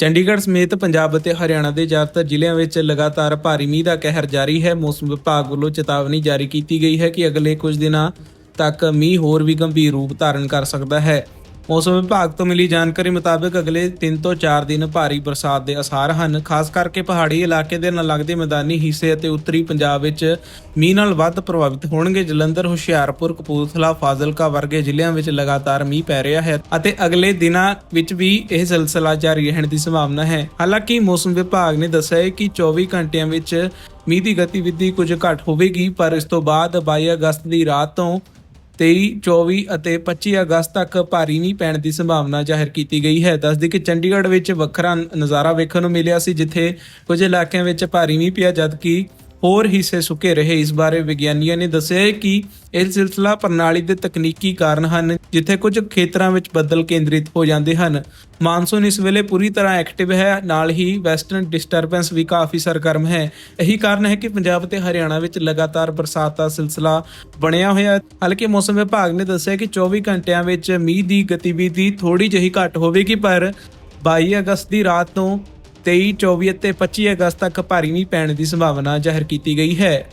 ਚੰਡੀਗੜ੍ਹ ਸਮੇਤ ਪੰਜਾਬ ਅਤੇ ਹਰਿਆਣਾ ਦੇ ਜ਼ਿਆਦਾਤਰ ਜ਼ਿਲ੍ਹਿਆਂ ਵਿੱਚ ਲਗਾਤਾਰ ਭਾਰੀ ਮੀਂਹ ਦਾ ਕਹਿਰ ਜਾਰੀ ਹੈ। ਮੌਸਮ ਵਿਭਾਗ ਵੱਲੋਂ ਚੇਤਾਵਨੀ ਜਾਰੀ ਕੀਤੀ ਗਈ ਹੈ ਕਿ ਅਗਲੇ ਕੁਝ ਦਿਨਾਂ ਤੱਕ ਮੀਂਹ ਹੋਰ ਵੀ ਗੰਭੀਰ ਰੂਪ ਧਾਰਨ ਕਰ ਸਕਦਾ ਹੈ। ਮੌਸਮ ਵਿਭਾਗ ਤੋਂ ਮਿਲੀ ਜਾਣਕਾਰੀ ਮੁਤਾਬਕ ਅਗਲੇ 3 ਤੋਂ 4 ਦਿਨ ਭਾਰੀ ਬਰਸਾਤ ਦੇ ਅਸਾਰ ਹਨ। ਖਾਸ ਕਰਕੇ ਪਹਾੜੀ ਇਲਾਕੇ ਦੇ ਨਾਲ ਲੱਗਦੇ ਮੈਦਾਨੀ ਹਿੱਸੇ ਅਤੇ ਉੱਤਰੀ ਪੰਜਾਬ ਵਿੱਚ ਮੀਂਹ ਨਾਲ ਵੱਧ ਪ੍ਰਭਾਵਿਤ ਹੋਣਗੇ। ਜਲੰਧਰ, ਹੁਸ਼ਿਆਰਪੁਰ, ਕਪੂਰਥਲਾ, ਫਾਜ਼ਿਲਕਾ ਵਰਗੇ ਜ਼ਿਲ੍ਹਿਆਂ ਵਿੱਚ ਲਗਾਤਾਰ ਮੀਂਹ ਪੈ ਰਿਹਾ ਹੈ ਅਤੇ ਅਗਲੇ ਦਿਨਾਂ ਵਿੱਚ ਵੀ ਇਹ ਸਿਲਸਿਲਾ ਜਾਰੀ ਰਹਿਣ ਦੀ ਸੰਭਾਵਨਾ ਹੈ। ਹਾਲਾਂਕਿ ਮੌਸਮ ਵਿਭਾਗ ਨੇ ਦੱਸਿਆ ਹੈ ਕਿ 24 ਘੰਟਿਆਂ ਵਿੱਚ ਮੀਂਹ ਦੀ ਗਤੀਵਿਧੀ ਕੁਝ ਘੱਟ ਹੋਵੇਗੀ, ਪਰ ਇਸ ਤੋਂ ਬਾਅਦ 22 ਅਗਸਤ ਦੀ ਰਾਤ ਤੋਂ 23, 24 ਅਤੇ 25 ਅਗਸਤ ਤੱਕ ਭਾਰੀ ਮੀਂਹ ਪੈਣ ਦੀ ਸੰਭਾਵਨਾ ਜ਼ਾਹਿਰ ਕੀਤੀ ਗਈ ਹੈ। ਦੱਸਦੀ ਕਿ ਚੰਡੀਗੜ੍ਹ ਵਿੱਚ ਵੱਖਰਾ ਨਜ਼ਾਰਾ ਵੇਖਣ ਨੂੰ ਮਿਲਿਆ ਸੀ ਜਿੱਥੇ ਕੁਝ ਇਲਾਕਿਆਂ ਵਿੱਚ ਭਾਰੀ ਮੀਂਹ ਪਿਆ ਜਦਕਿ ਹੋਰ ਹਿੱਸੇ ਸੁੱਕੇ ਰਹੇ। ਇਸ ਬਾਰੇ ਵਿਗਿਆਨੀਆਂ ਨੇ ਦੱਸਿਆ ਹੈ ਕਿ ਇਹ ਸਿਲਸਿਲਾ ਪ੍ਰਣਾਲੀ ਦੇ ਤਕਨੀਕੀ ਕਾਰਨ ਹਨ, ਜਿੱਥੇ ਕੁਝ ਖੇਤਰਾਂ ਵਿੱਚ ਬੱਦਲ ਕੇਂਦਰਿਤ ਹੋ ਜਾਂਦੇ ਹਨ। ਮਾਨਸੂਨ ਇਸ ਵੇਲੇ ਪੂਰੀ ਤਰ੍ਹਾਂ ਐਕਟਿਵ ਹੈ, ਨਾਲ ਹੀ ਵੈਸਟਰਨ ਡਿਸਟਰਬੈਂਸ ਵੀ ਕਾਫੀ ਸਰਗਰਮ ਹੈ। ਇਹੀ ਕਾਰਨ ਹੈ ਕਿ ਪੰਜਾਬ ਤੇ ਹਰਿਆਣਾ ਵਿੱਚ ਲਗਾਤਾਰ ਬਰਸਾਤ ਦਾ ਸਿਲਸਿਲਾ ਬਣਿਆ ਹੋਇਆ ਹੈ। ਹਾਲਾਂਕਿ ਮੌਸਮ ਵਿਭਾਗ ਨੇ ਦੱਸਿਆ ਕਿ 24 ਘੰਟਿਆਂ ਵਿੱਚ ਮੀਂਹ ਦੀ ਗਤੀਵਿਧੀ ਥੋੜੀ ਜਿਹੀ ਘੱਟ ਹੋਵੇਗੀ, ਪਰ 22 ਅਗਸਤ ਦੀ ਰਾਤ ਤੋਂ 23, 24 ਅਤੇ 25 ਅਗਸਤ ਤੱਕ ਭਾਰੀ ਮੀਂਹ ਪੈਣ ਦੀ ਸੰਭਾਵਨਾ ਜ਼ਾਹਿਰ ਕੀਤੀ ਗਈ ਹੈ।